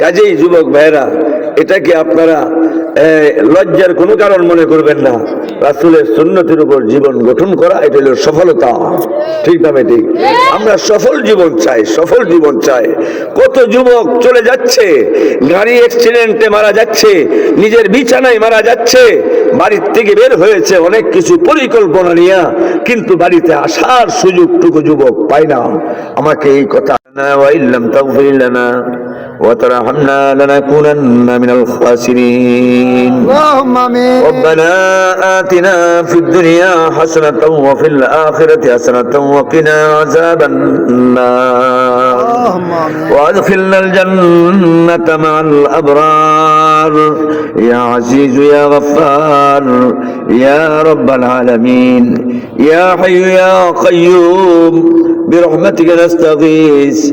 কাজেই যুবক ভাইরা এটাকে আপনারা লজ্জার কোনো কারণ মনে করবেন না। রাসুলের সুন্নতির উপর জীবন গঠন করা, এটা হলো সফলতা। ঠিকভাবে ঠিক। আমরা সফল জীবন চাই, সফল জীবন চাই। কত যুবক চলে যাচ্ছে, গাড়ি অ্যাক্সিডেন্টে মারা যাচ্ছে, নিজের বিছানায় মারা যাচ্ছে, বাড়ির থেকে বের হয়েছে, অনেক কিছু পরিকল্পনা নিয়ে, কিন্তু বাড়িতে আসার সুযোগটুকু যুবক পায় না। আমাকে এই কথা না ওয়াইল্লাম তাও না وترحمنا لنكونن من الخاسرين. اللهم آمين. ربنا آتنا في الدنيا حسنة وفي الآخرة حسنة وقنا عذاب النار. اللهم آمين. وأدخلنا الجنة مع الأبرار. يا عزيز يا غفار. يا رب العالمين. يا حي يا قيوم. برحمتك نستغيث.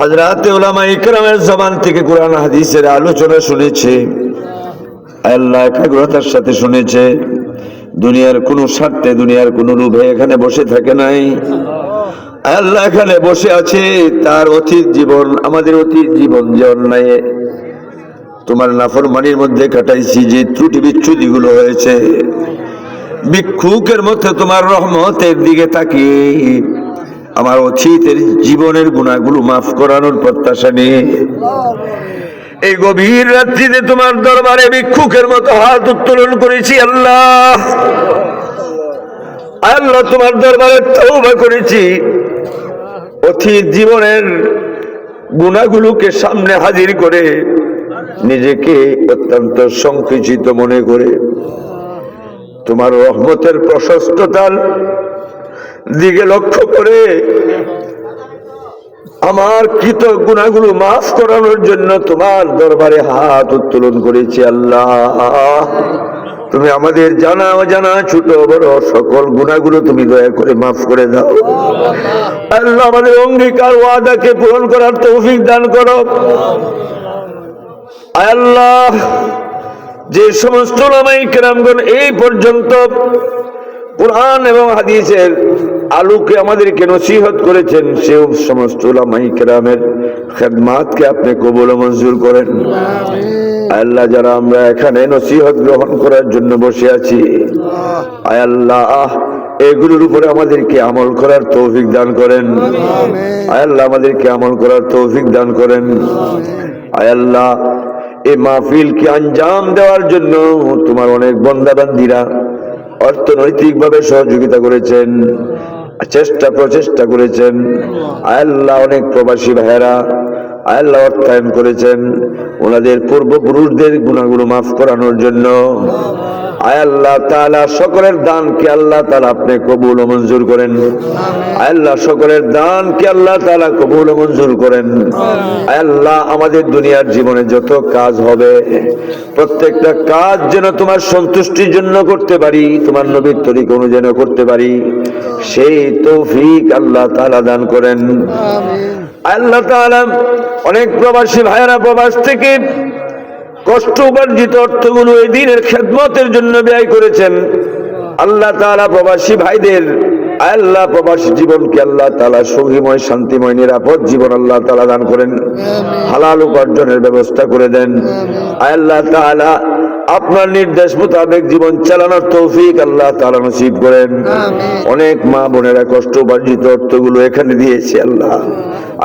হাজরাতে ওলামা ইকরামের জবান থেকে কোরআন হাদিসের আলোচনা শুনেছে। আল্লাহ একাগ্রতার সাথে শুনেছে। দুনিয়ার কোনো স্বার্থে, দুনিয়ার কোনো লোভে এখানে বসে থাকে নাই। আল্লাহ এখানে বসে আছে, তার অতীত জীবন, আমাদের অতীত জীবন যে অন্যায়, তোমার নাফরমানির মধ্যে কাটাইছি যে ত্রুটি বিচ্ছুতি গুলো হয়েছে। ভিক্ষুকের মধ্যে তোমার রহমতের দিকে তাকিয়ে। আমার অতীতের জীবনের গুণাগুলো মাফ করানোর প্রত্যাশা নিয়ে। এই গভীর রাত্রিতে তোমার দরবারে ভিক্ষুকের মতো হাত উত্তোলন করেছি, আল্লাহ। আল্লাহ তোমার দরবারে তৌবা করেছি। অতীত জীবনের গুণাগুলোকে সামনে হাজির করে নিজেকে অত্যন্ত সংকুচিত মনে করে। তোমার রহমতের প্রশস্ততার দিকে লক্ষ্য করে আমার কৃত গুণাগুলো মাফ করানোর জন্য তোমার দরবারে হাত উত্তোলন করেছি আল্লাহ। তুমি আমাদের জানা অজানা ছোট বড় সকল গুণাগুলো তুমি দয়া করে মাফ করে দাও। আল্লাহ আমাদের অঙ্গীকার ওয়াদাকে পূরণ করার তৌফিক দান করো। আল্লাহ, যে সমস্ত লামাই কেরামগণ এই পর্যন্ত কোরআন এবং হাদিসের আলোকে আমাদেরকে নসিহত করেছেন সে সমস্ত লামাই কেরামের খেদমাতকে আপনি কবুল মঞ্জুর করেন। আল্লাহ যারা আমরা এখানে নসিহত গ্রহণ করার জন্য বসে আছি আয় আল্লাহ এগুলোর উপরে আমাদেরকে আমল করার তৌফিক দান করেন। আয় আল্লাহ আমাদেরকে আমল করার তৌফিক দান করেন। আয় আল্লাহ এই মাহফিলকে আঞ্জাম দেওয়ার জন্য তোমার অনেক বন্দাবান্দিরা অর্থনৈতিকভাবে সহযোগিতা করেছেন। চেষ্টা প্রচেষ্টা করেছেন। আল্লাহ অনেক প্রবাসী ভাইয়েরা, আল্লাহ অর্থায়ন করেছেন। ওনাদের পূর্বপুরুষদের গুণাগুলো মাফ করানোর জন্য। আয় আল্লাহ তাআলা সকলের দানকে আল্লাহ তাআলা আপনি কবুল ও মঞ্জুর করেন। আয় আল্লাহ সকলের দানকে আল্লাহ তাআলা কবুল ও মঞ্জুর করেন। আয় আল্লাহ আমাদের দুনিয়ার জীবনে যত কাজ হবে প্রত্যেকটা কাজ যেন তোমার সন্তুষ্টির জন্য করতে পারি তোমার নবীর তরিকা অনুযায়ী করতে পারি সেই তৌফিক আল্লাহ তালা দান করেন। আল্লাহ তাআলা অনেক প্রবাসী ভাইয়েরা প্রবাস থেকে কষ্ট উপার্জিত অর্থগুলো এই দিনের খেদমতের জন্য ব্যয় করেছেন। আল্লাহ তাআলা প্রবাসী ভাইদের আল্লাহ প্রবাসী জীবনকে আল্লাহ তাআলা সঙ্গীময় শান্তিময় নিরাপদ জীবন আল্লাহ তাআলা দান করেন। হালাল উপার্জনের ব্যবস্থা করে দেন। আল্লাহ তাআলা আপনার নির্দেশ মোতাবেক জীবন চালানোর তৌফিক আল্লাহ তাআলা নসিব করেন। অনেক মা বোনেরা কষ্ট উপার্জিত অর্থগুলো এখানে দিয়েছে আল্লাহ।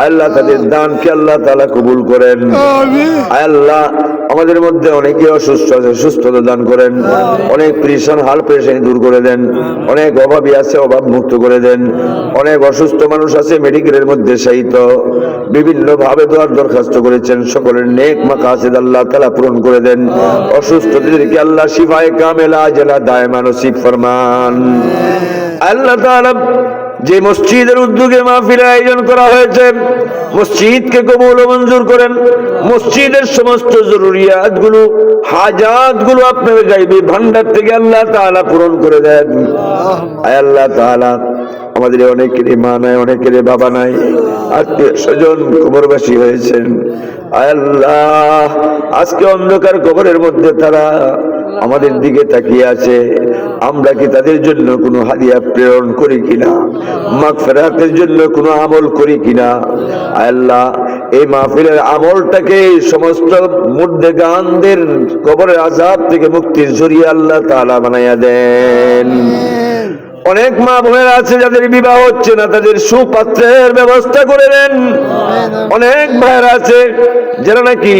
আল্লাহ তাদের দানকে আল্লাহ তাআলা কবুল করেন। আল্লাহ আমাদের মধ্যে অনেকে অসুস্থ আছে সুস্থতা দান করেন। অনেক পরিশান হাল পেরেশানি দূর করে দেন। অনেক অভাবী আছে অভাব মুক্ত করে দেন। অনেক অসুস্থ মানুষ আছে মেডিকেলের মধ্যে সাহিত বিভিন্ন ভাবে দোয়ার দরখাস্ত করেছেন। সকলের নেক মাকাসিদ আল্লাহ তালা পূরণ করে দেন। অসুস্থদেরকে আল্লাহ শিফায় কামেলা, জেলা দায় মানসিক ফরমান। আল্লাহ যে মসজিদের উদ্যোগে মাহফিল আয়োজন করা হয়েছে, মসজিদকে কবুল ও মঞ্জুর করেন। মসজিদের সমস্ত জরুরিয়াতগুলো হাজাতগুলো আপনার গাইবে ভান্ডার থেকে আল্লাহ তাআলা পূরণ করে দেন। আল্লাহ তাআলা আমাদের অনেকের মা নাই, অনেকের বাবা নাই, আত্মীয় স্বজন কবরবাসী হয়েছেন। আল্লাহ, আজকে অন্ধকার কবরের মধ্যে তারা আমাদের দিকে তাকিয়ে আছে। আমরা কি তাদের জন্য কোনো হাদিয়া প্রেরণ করি কিনা? মাগফিরাতের জন্য কোনো আমল করি কিনা? আল্লাহ, এই মাহফিলের আমলটাকে সমস্ত মুর্দে গানদের কবরের আজাব থেকে মুক্তির জরিয়ে আল্লাহ তালা বানাইয়া দেন। অনেক মা বোনেরা আছে যাদের বিবাহ হচ্ছে না তাদের সুপাত্রের ব্যবস্থা করে দেন। অনেক ভাইয়েরা আছে যারা নাকি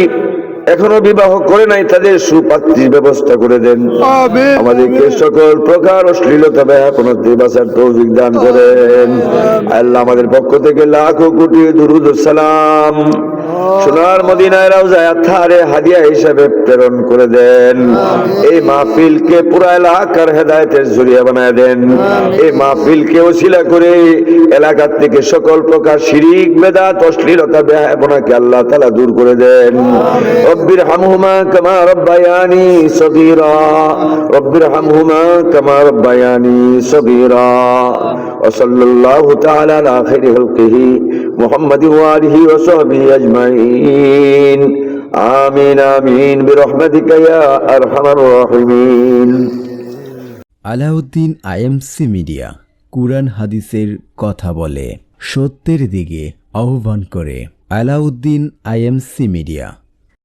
এখনও বিবাহ করে নাই তাদের সুপাত্রীর ব্যবস্থা করে দেন। আমাদেরকে সকল প্রকার অশ্লীলতা ব্যাপন বাঁচার তৌফিক দান করেন। আল্লাহ আমাদের পক্ষ থেকে লাখো কোটি দুরুদ সালাম। সোনার মদিনায় রাউজায় আথারে হাদিয়া হিসাবে প্রেরণ করে দেন এই মাহফিলকে পুরা এলাকার হেদায়েতের জরিয়া বানায় দেন এই মাহফিলকে ওসিলা করে এলাকার থেকে সকল প্রকার শিরিক বেদাত অশ্লীলতা ব্যাপনাকে আল্লাহ তাআলা দূর করে দেন রব্বির হামহুমা কামা রব্বায়ানি সগীরা রব্বির হামহুমা কামা রব্বায়ানি সগীরা وصلى الله تعالى على خير خلقه محمد وآله وصحبه أجمعين آمين آمين برحمتك يا أرحم الراحمين আলাউদ্দিন আইএমসি মিডিয়া কুরআন হাদিসের কথা বলে সত্যের দিকে আহ্বান করে আলাউদ্দিন আইএমসি মিডিয়া